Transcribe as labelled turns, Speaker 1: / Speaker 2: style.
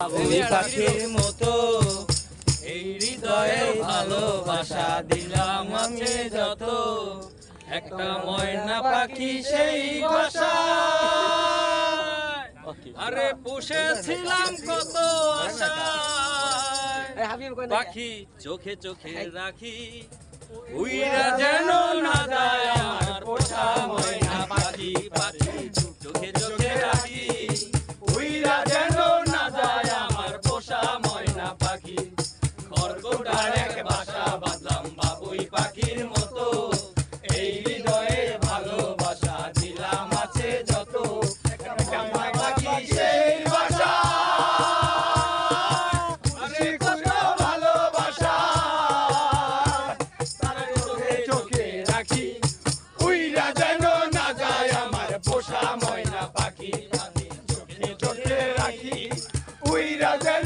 Speaker 1: পাখির মতো এই হৃদয়ে ভালোবাসা দিলাম আমি যত। একটা ময়না পাখি সেই বাসা। আরে পুষেছিলাম কত আশা। পাখি চোখে চোখে রাখি উইরা যেন রাখি উইরা যেন না যায় আমার পোষা ময়না পাখি। চোখে চোখে রাখি। উইরা যেন